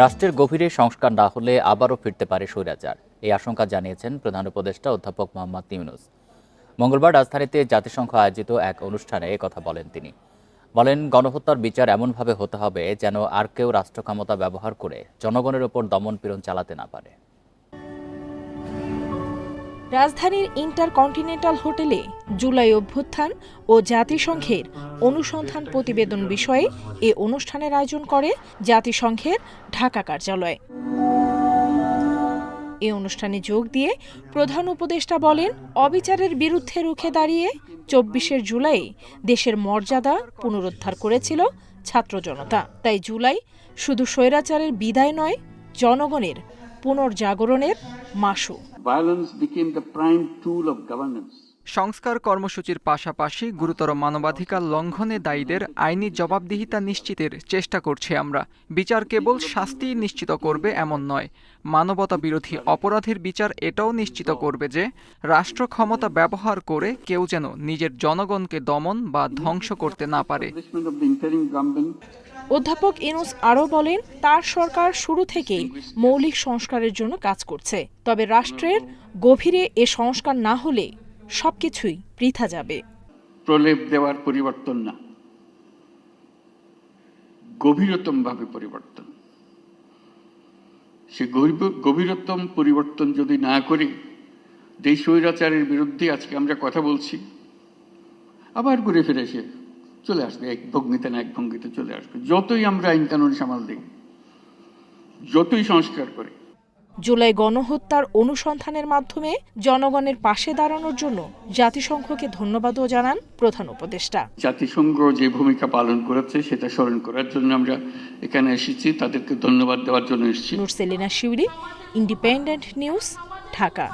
রাষ্ট্রের গভীরে সংস্কার না হলে আবারও ফিরতে পারে স্বৈরাচার। এই আশঙ্কা জানিয়েছেন প্রধান উপদেষ্টা অধ্যাপক মোহাম্মদ ইউনুস। মঙ্গলবার রাজধানীতে জাতিসংঘ আয়োজিত এক অনুষ্ঠানে কথা বলেন তিনি। বলেন, গণহত্যার বিচার এমনভাবে হতে হবে যেন আর কেউ রাষ্ট্র ক্ষমতা ব্যবহার করে জনগণের ওপর দমন পীড়ন চালাতে না পারে। রাজধানীর ইন্টারকন্টিনেন্টাল হোটেলে জুলাই অভ্যুত্থান ও জাতিসংঘের অনুসন্ধান প্রতিবেদন বিষয়ে এ অনুষ্ঠানের আয়োজন করে জাতিসংঘের ঢাকা কার্যালয়। এ অনুষ্ঠানে যোগ দিয়ে প্রধান উপদেষ্টা বলেন, অবিচারের বিরুদ্ধে রুখে দাঁড়িয়ে চব্বিশের জুলাই দেশের মর্যাদা পুনরুদ্ধার করেছিল ছাত্র জনতা। তাই জুলাই শুধু স্বৈরাচারের বিদায় নয়, জনগণের পুনর্জাগরণের মাসু violence became the prime tool of governance. সংস্কার কর্মসূচির পাশাপাশি গুরুতর মানবাধিকার লঙ্ঘনে দায়ীদের আইনি জবাবদিহিতা নিশ্চিতের চেষ্টা করছি আমরা। বিচার কেবল শাস্তি নিশ্চিত করবে এমন নয়। মানবতা বিরোধী অপরাধের বিচার এটাও নিশ্চিত করবে যে রাষ্ট্র ক্ষমতা ব্যবহার করে কেউ যেন নিজের জনগণকে দমন বা ধ্বংস করতে না পারে। অধ্যাপক ইনুস আরও বলেন, তার সরকার শুরু থেকেই মৌলিক সংস্কারের জন্য কাজ করছে। তবে রাষ্ট্রের গভীরে এ সংস্কার না হলে সবকিছুই বৃথা যাবে। প্রলেপ দেওয়ার পরিবর্তন না। গভীরতম ভাবে পরিবর্তন। সে গভীর- গভীরতম পরিবর্তন যদি না করি যেই স্বৈরাচারের বিরুদ্ধে আজকে আমরা কথা বলছি, আবার ঘুরে ফিরে এসে চলে আসবে এক ভঙ্গিতে না এক ভঙ্গিতে চলে আসবে। যতই আমরা আইন কানুন সামাল দিই যতই সংস্কার করি। জুলাই গণহত্যার অনুসন্ধানের মাধ্যমে জনগণের পাশে দাঁড়ানোর জন্য জাতিসংঘকে ধন্যবাদও জানান প্রধান উপদেষ্টা। জাতিসংঘ যে ভূমিকা পালন করেছে সেটা স্মরণ করার জন্য আমরা এখানে এসেছি। তাদেরকে ধন্যবাদ দেওয়ার জন্য এসেছি। Nurselina Shiuri Independent News Dhaka.